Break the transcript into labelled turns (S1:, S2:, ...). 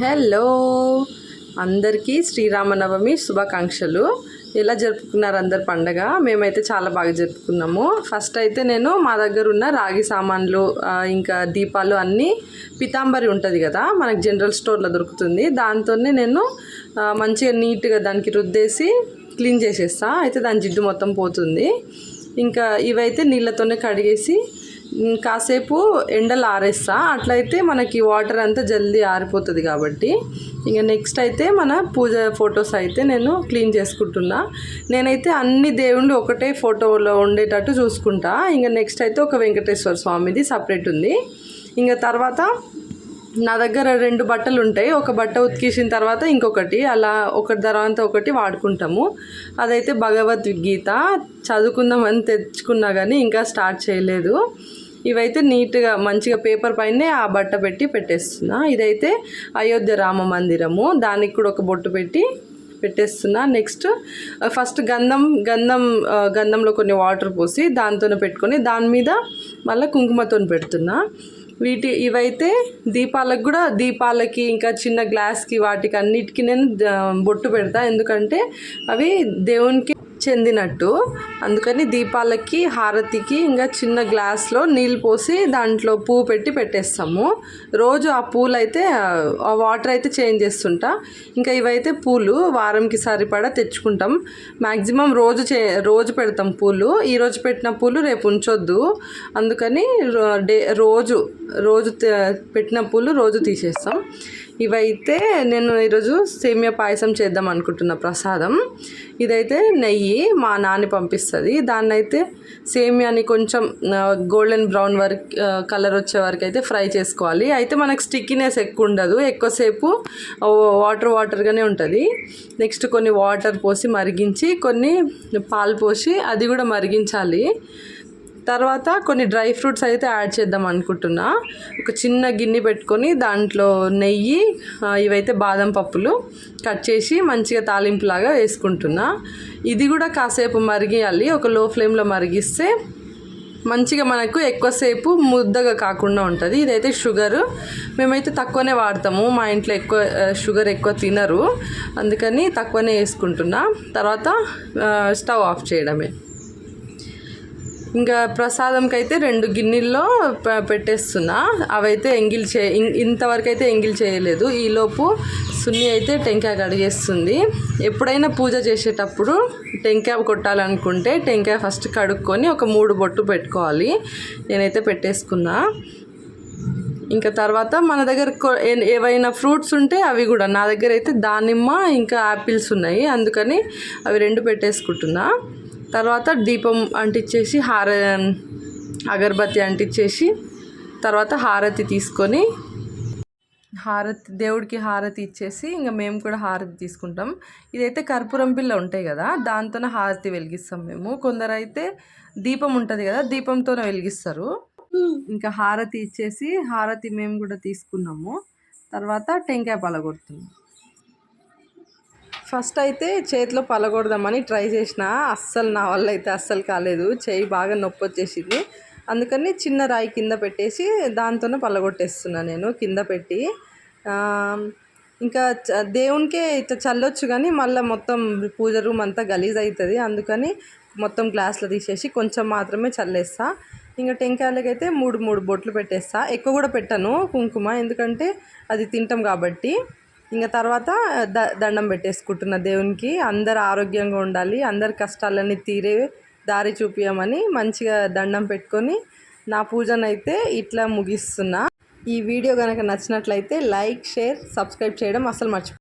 S1: Hello. అందరికీ శ్రీరామనవమి శుభాకాంక్షలు. ఎలా జరుపుకున్నారు అందరు పండగ? మేమైతే చాలా బాగా జరుపుకున్నాము. ఫస్ట్ అయితే నేను మా దగ్గర ఉన్న రాగి సామాన్లు ఇంకా దీపాలు అన్నీ పితాంబరి ఉంటుంది కదా మనకు జనరల్ స్టోర్లో దొరుకుతుంది. దాంతోనే నేను మంచిగా నీట్గా దానికి రుద్దేసి క్లీన్ చేసేస్తా. అయితే దాని జిడ్డు మొత్తం పోతుంది. ఇంకా ఇవైతే నీళ్ళతోనే కడిగేసి కాసేపు ఎండలు ఆరేస్తా. అట్లయితే మనకి వాటర్ అంతా జల్దీ ఆరిపోతుంది కాబట్టి. ఇంకా నెక్స్ట్ అయితే మన పూజ ఫొటోస్ అయితే నేను క్లీన్ చేసుకుంటున్నా. నేనైతే అన్ని దేవుళ్ళు ఒకటే ఫోటోలో ఉండేటట్టు చూసుకుంటా. ఇంకా నెక్స్ట్ అయితే ఒక వెంకటేశ్వర స్వామిది సపరేట్ ఉంది. ఇంకా తర్వాత నా దగ్గర రెండు బట్టలు ఉంటాయి. ఒక బట్ట ఉతికేసిన తర్వాత ఇంకొకటి అలా ఒకటి తర్వాత ఒకటి వాడుకుంటాము. అదైతే భగవద్గీత. చదువుకుందామని తెచ్చుకున్నా కానీ ఇంకా స్టార్ట్ చేయలేదు. ఇవైతే నీట్గా మంచిగా పేపర్ పైనే ఆ బట్ట పెట్టి పెట్టేస్తున్నా. ఇదైతే అయోధ్య రామ మందిరము. దానికి కూడా ఒక బొట్టు పెట్టి పెట్టేస్తున్నా. నెక్స్ట్ ఫస్ట్ గంధం గంధం గంధంలో కొన్ని వాటర్ పోసి దాంతోనే పెట్టుకొని దాని మీద మళ్ళీ కుంకుమతో పెడుతున్నా. వీటి ఇవైతే దీపాలకు కూడా దీపాలకి ఇంకా చిన్న గ్లాస్కి వాటికి అన్నిటికీ నేను బొట్టు పెడతా. ఎందుకంటే అవి దేవునికి చెందినట్టు. అందుకని దీపాలకి హారతికి ఇంకా చిన్న గ్లాస్లో నీళ్ళు పోసి దాంట్లో పువ్వు పెట్టి పెట్టేస్తాము. రోజు ఆ పూలు అయితే ఆ వాటర్ అయితే చేంజ్ చేస్తుంటా. ఇంకా ఇవైతే పూలు వారంకి సరిపడా తెచ్చుకుంటాం. మ్యాక్సిమం రోజు చే రోజు పెడతాం పూలు. ఈరోజు పెట్టిన పూలు రేపు ఉంచొద్దు. అందుకని రో- డే రోజు రోజు పెట్టిన పూలు రోజు తీసేస్తాం. ఇవైతే నేను ఈరోజు సేమియా పాయసం చేద్దాం అనుకుంటున్న ప్రసాదం. ఇదైతే నెయ్యి మా నాని పంపిస్తుంది. దాన్ని అయితే సేమియాని కొంచెం గోల్డెన్ బ్రౌన్ వరకు కలర్ వచ్చే వరకు అయితే ఫ్రై చేసుకోవాలి. అయితే మనకు స్టిక్కినెస్ ఎక్కువ ఉండదు ఎక్కువసేపు వాటర్ వాటర్గానే ఉంటుంది. నెక్స్ట్ కొన్ని వాటర్ పోసి మరిగించి కొన్ని పాలు పోసి అది కూడా మరిగించాలి. తర్వాత కొన్ని డ్రై ఫ్రూట్స్ అయితే యాడ్ చేద్దాం అనుకుంటున్నా. ఒక చిన్న గిన్నె పెట్టుకొని దాంట్లో నెయ్యి ఇవైతే బాదం పప్పులు కట్ చేసి మంచిగా తాలింపులాగా వేసుకుంటున్నా. ఇది కూడా కాసేపు మరిగియాలి. ఒక లో ఫ్లేమ్లో మరిగిస్తే మంచిగా మనకు ఎక్కువసేపు ముద్దగా కాకుండా ఉంటుంది. ఇదైతే షుగర్. మేమైతే తక్కువనే వాడతాము. మా ఇంట్లో ఎక్కువ షుగర్ ఎక్కువ తినరు. అందుకని తక్కువనే వేసుకుంటున్నా. తర్వాత స్టవ్ ఆఫ్ చేయడమే. ఇంకా ప్రసాదంకి అయితే రెండు గిన్నెల్లో పెట్టేస్తున్నా. అవైతే ఎంగిల్ చే ఇం- ఇంతవరకు అయితే ఎంగిల్ చేయలేదు. ఈలోపు సున్ని అయితే టెంకాయ కడిగేస్తుంది. ఎప్పుడైనా పూజ చేసేటప్పుడు టెంకాయ కొట్టాలనుకుంటే టెంకాయ ఫస్ట్ కడుక్కొని ఒక మూడు బొట్టు పెట్టుకోవాలి. నేనైతే పెట్టేసుకున్నా. ఇంకా తర్వాత మన దగ్గర ఏవైనా ఫ్రూట్స్ ఉంటే అవి కూడా. నా దగ్గర అయితే దానిమ్మ ఇంకా యాపిల్స్ ఉన్నాయి. అందుకని అవి రెండు పెట్టేసుకుంటున్నా. తర్వాత దీపం అంటించేసి హార అగరబత్తి అంటించేసి తర్వాత హారతి తీసుకొని హారతి దేవుడికి హారతి ఇచ్చేసి ఇంకా మేము కూడా హారతి తీసుకుంటాం. ఇదైతే కర్పూరం పిల్ల ఉంటాయి కదా దాంతోనే హారతి వెలిగిస్తాం మేము. కొందరైతే దీపం ఉంటుంది కదా దీపంతోనే వెలిగిస్తారు. ఇంకా హారతి ఇచ్చేసి హారతి మేము కూడా తీసుకున్నాము. తర్వాత టెంకాయ పాల కొడుతున్నాం. ఫస్ట్ అయితే చేతిలో పలగొడదామని ట్రై చేసిన అస్సలు నా వల్ల అయితే అస్సలు కాలేదు. చేయి బాగా నొప్పి వచ్చేసింది అందుకని చిన్న రాయి కింద పెట్టేసి దాంతోనే పలగొట్టేస్తున్నా నేను కింద పెట్టి. ఇంకా దేవునికే ఇట్లా చల్లొచ్చు కానీ మళ్ళీ మొత్తం పూజ రూమ్ అంతా గలీజ్ అవుతుంది అందుకని మొత్తం గ్లాస్లో తీసేసి కొంచెం మాత్రమే చల్లేస్తా. ఇంకా టెంకాయలకైతే మూడు మూడు బొట్లు పెట్టేస్తా. ఎక్కువ కూడా పెట్టను కుంకుమ ఎందుకంటే అది తింటాం కాబట్టి. ఇంకా తర్వాత ద దండం పెట్టేసుకుంటున్న దేవునికి అందరు ఆరోగ్యంగా ఉండాలి అందరి కష్టాలన్నీ తీరే దారి చూపించమని మంచిగా దండం పెట్టుకొని నా పూజనైతే ఇట్లా ముగిస్తున్నా. ఈ వీడియో కనుక నచ్చినట్లయితే లైక్ షేర్ సబ్స్క్రైబ్ చేయడం అసలు మర్చిపో